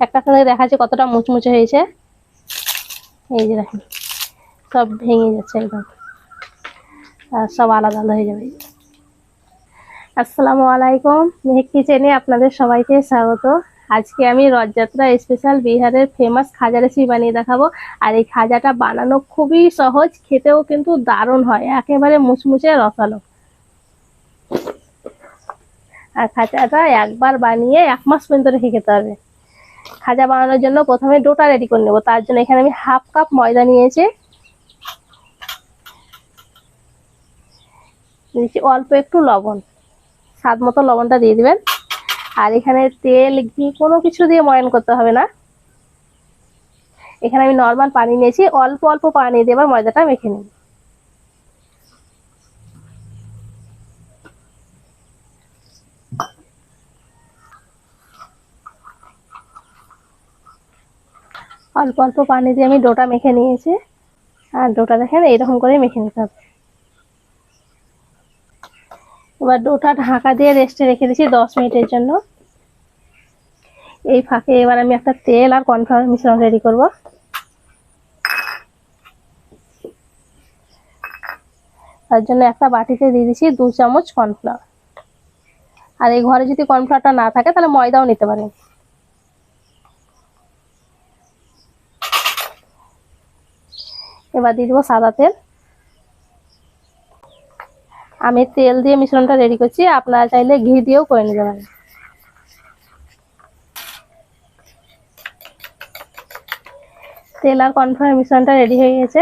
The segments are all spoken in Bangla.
একটা থেকে দেখাচ্ছে কতটা মুচমুচে হয়েছে। এই যে দেখেন, সব ভেঙে যাচ্ছে একদম। আর সব আলাদা আলাদা হয়ে যাবে। আসসালামু আলাইকুম, মেহেক কিচেনে আপনাদের সবাইকে স্বাগত। আজকে আমি রথযাত্রা স্পেশাল বিহারের ফেমাস খাজা রেসিপি বানিয়ে দেখাবো। আর এই খাজাটা বানানো খুবই সহজ, খেতেও কিন্তু দারুণ হয়, একেবারে মুচমুচে রসালো। আর খাজাটা একবার বানিয়ে এক মাস পর্যন্ত রেখে খেতে হবে। খাজা বানানোর জন্য প্রথমে ডোটা রেডি করে নেব। তার জন্য এখানে আমি হাফ কাপ ময়দা নিয়েছি। দিচ্ছি অল্প একটু লবণ। স্বাদ মতো লবণটা দিয়ে দিবেন। আর এখানে তেল, ঘি কোনো কিছু দিয়ে ময়ন করতে হবে না। এখানে আমি নর্মাল পানি নিয়েছি। অল্প অল্প পানি দিয়ে এবার ময়দাটা মেখে নিই অল্প অল্প পানি দিয়ে আমি ডোটা মেখে নিয়েছি। আর ডোটা দেখেন, এইরকম করে মেখে নিতে হবে। এবার ডোটা ঢাকা দিয়ে রেস্টে রেখে দিয়েছি দশ মিনিটের জন্য। এই ফাঁকে এবার আমি একটা তেল আর কর্নফ্লাওয়ার মিশ্রণ রেডি করব। তার জন্য একটা বাটিতে দিয়ে দিচ্ছি দু চামচ কর্নফ্লাওয়ার। আর এই ঘরে যদি কর্নফ্লাওয়ারটা না থাকে, তাহলে ময়দাও নিতে পারেন। এবার দিয়ে দেবো সাদা তেল। আমি তেল দিয়ে মিশ্রণটা রেডি করছি। আপনারা চাইলে ঘি দিয়েও করে নিতে পারেন। তেল আর কর্নফ্লাওয়ার মিশ্রণটা রেডি হয়ে গেছে।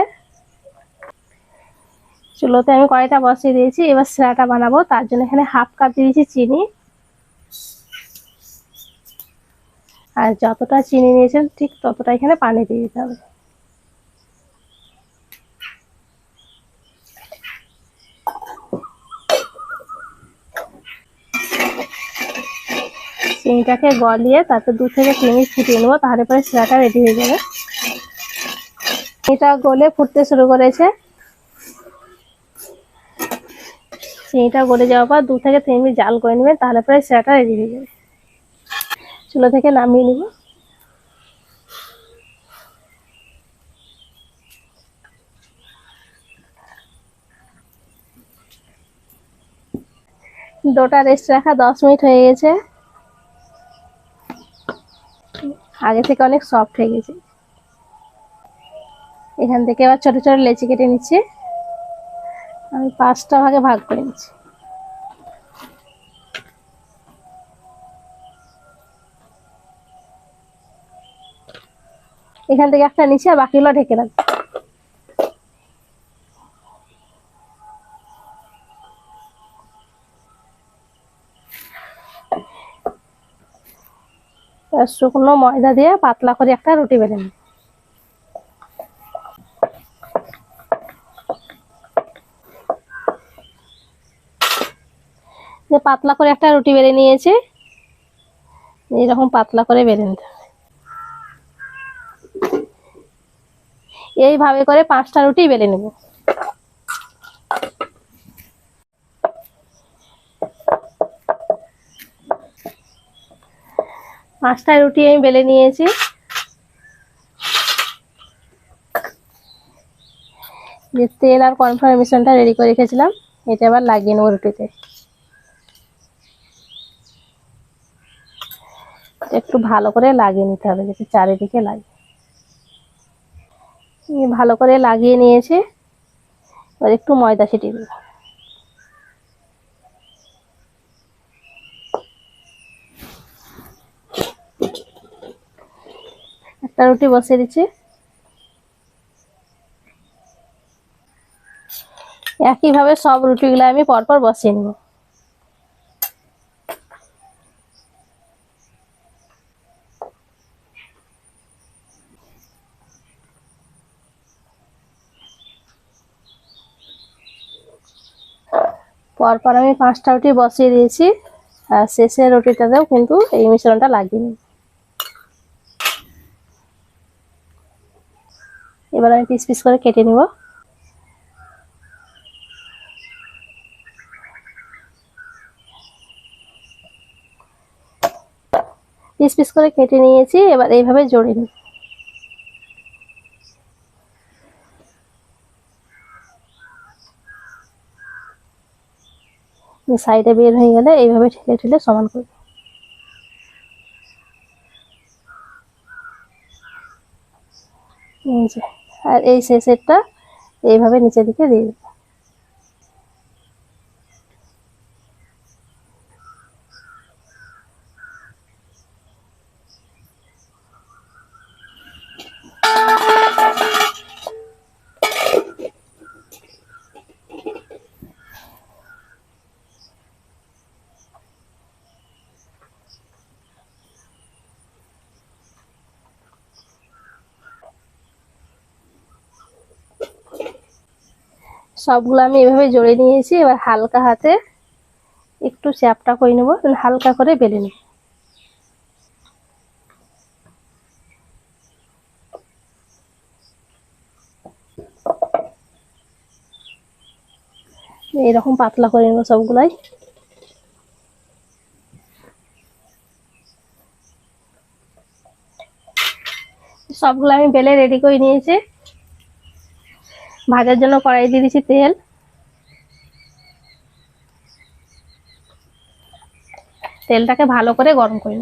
চুলোতে আমি কড়াইটা বসিয়ে দিয়েছি। এবার সিরাটা বানাবো। তার জন্য এখানে হাফ কাপ দিয়েছি চিনি। আর যতটা চিনি নিয়েছেন ঠিক ততটা এখানে পানি দিয়ে দিতে হবে। চিনিটাকে গলিয়ে তারপর দু থেকে তিন মিনিট ফুটিয়ে নেব, তাহলে পরে সিরাটা রেডি হয়ে যাবে। চিনিটা গলে ফুটতে শুরু করেছে। চিনিটা গলে যাওয়ার পর দু থেকে তিন মিনিট জাল করে নেবেন, তাহলে পরে সিরাটা রেডি হয়ে যাবে। চুলো থেকে নামিয়ে নিব। ডোটা রেস্ট রাখা দশ মিনিট হয়ে গেছে। আগে থেকে অনেক সফট হয়ে গেছে। এখান থেকে আবার ছোট ছোট লেচি কেটে নিচ্ছি। আমি পাঁচটা ভাগে ভাগ করে নিচ্ছি। এখান থেকে একটা নিচে আর বাকিগুলো ঢেকে রাখব। শুকনো ময়দা দিয়ে পাতলা করে একটা রুটি বেলে নিই। যে পাতলা করে একটা রুটি বেলে নিয়েছি, এইরকম পাতলা করে বেলে নিতে এইভাবে করে পাঁচটা রুটি বেলে নেব। পাঁচটা রুটি আমি বেলে নিয়েছি। যে তেল আর কর্নফ্লাওয়ার মিশ্রণটা রেডি করে রেখেছিলাম, এটা আবার লাগিয়ে নেব রুটিতে। একটু ভালো করে লাগিয়ে নিতে হবে, যাতে চারিদিকে লাগে। ভালো করে লাগিয়ে নিয়েছি, এবার একটু ময়দা ছিটিয়ে দেবো। রুটি বসিয়ে দিচ্ছি। একইভাবে সব রুটিগুলো আমি পরপর বসিয়ে নেব। পরপর আমি পাঁচটা রুটি বসিয়ে দিয়েছি। আর শেষের রুটিটাতেও কিন্তু এই মিশ্রণটা লাগিয়ে নিই এবার আমি পিস পিস করে কেটে নিব। পিস পিস করে কেটে নিয়েছি, এবার এইভাবে জড়িয়ে নিই সাইডে বের হয়ে গেলে এইভাবে ঠেলে ঠেলে সমান করে এই যে। আর এই শেষেরটা এইভাবে নিচের দিকে দিয়ে দেবো। সবগুলো আমি এভাবে জড়িয়ে নিয়েছি, এবার হালকা হাতে একটু চ্যাপটা করে নেব হালকা করে বেলে নেব। এরকম পাতলা করে নেব সবগুলাই। সবগুলো আমি বেলে রেডি করে নিয়েছি। ভাজার জন্য কড়াই দিয়ে দিচ্ছি তেল। তেলটাকে ভালো করে গরম করে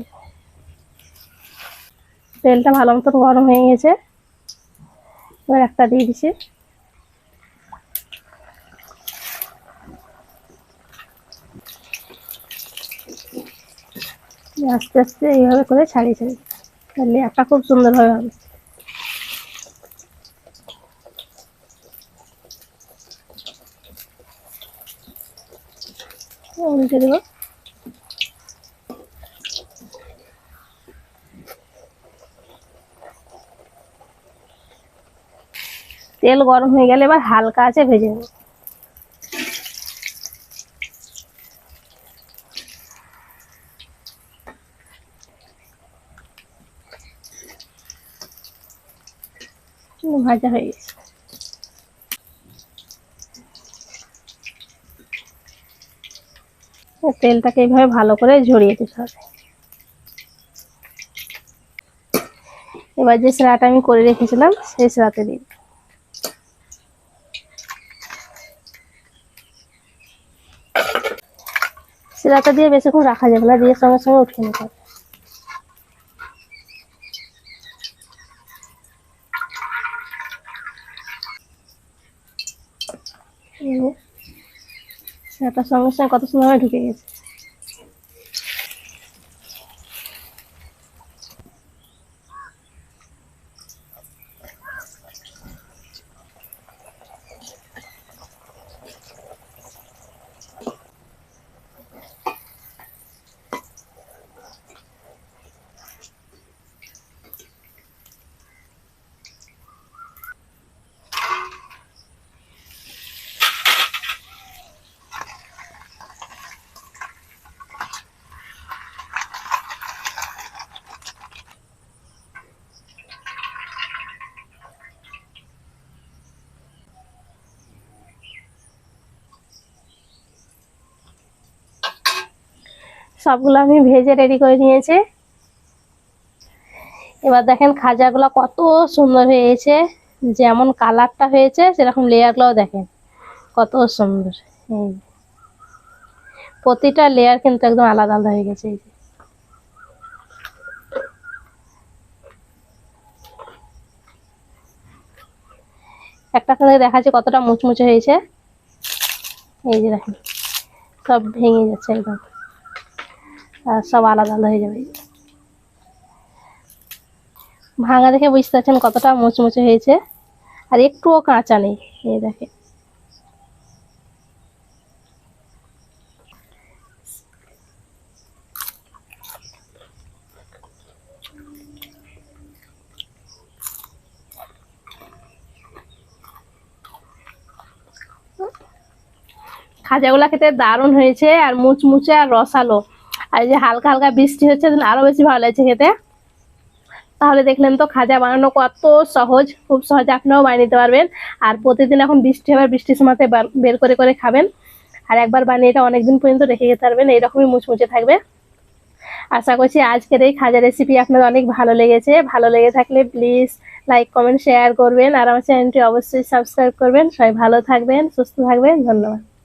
তেলটা ভালো মতন গরম হয়ে গেছে। এবার একটা দিয়ে দিচ্ছি। আস্তে আস্তে এইভাবে করে ছাড়িয়ে ছাড়িয়ে তাহলে একটা খুব সুন্দরভাবে হবে। উল্টে দেবো। তেল গরম হয়ে গেলে এবার হালকা আছে ভেজে নেব। ভাজা হয়ে গেছে। তেলটাকে এইভাবে ভালো করে ঝরিয়ে দিতে হবে। এবার যে সেরাটা আমি করে রেখেছিলাম, সেই সেরাতে দিই। সেরাটা দিয়ে বেশিক্ষণ রাখা যাবে না, দিয়ে সঙ্গে সঙ্গে উঠে নিতে হবে। সেটা সঙ্গে সঙ্গে কত সময় ঢুকে গেছে। সবগুলো আমি ভেজে রেডি করে নিয়েছি। এবার দেখেন খাজাগুলো কত সুন্দর হয়েছে, যেমন কালারটা হয়েছে, সেরকম লেয়ারগুলোও দেখেন, কত সুন্দর। প্রতিটা লেয়ার কিন্তু একদম আলাদা আলাদা হয়ে গেছে, এই যে। একটা করে দেখাচ্ছে কতটা মুচমুচে হয়েছে। এই যে দেখেন, সব ভেঙে যাচ্ছে একদম। সব আলাদা আলাদা হয়ে যাবে। ভাঙা দেখে বুঝতে পারছেন কতটা মুচমুচে হয়েছে। আর একটুও কাঁচা নেই, এই দেখে খাজাগুলা খেতে দারুণ হয়েছে আর মুচমুচে আর রসালো। আর যে হালকা হালকা বৃষ্টি হচ্ছে আরও বেশি ভালো লাগছে খেতে। তাহলে দেখলেন তো খাজা বানানো কত সহজ, খুব সহজে আপনিও বানিয়ে নিতে পারবেন। আর প্রতিদিন এখন বৃষ্টি হবে বৃষ্টির সময়তে বার- বের করে করে খাবেন। আর একবার বানিয়ে এটা অনেকদিন পর্যন্ত রেখে যেতে পারবেন, এইরকমই মুচমুচে থাকবে। আশা করছি আজকের এই খাজা রেসিপি আপনাদের অনেক ভালো লেগেছে। ভালো লেগে থাকলে প্লিজ লাইক কমেন্ট শেয়ার করবেন। আর আমার চ্যানেলটি অবশ্যই সাবস্ক্রাইব করবেন। সবাই ভালো থাকবেন, সুস্থ থাকবেন। ধন্যবাদ।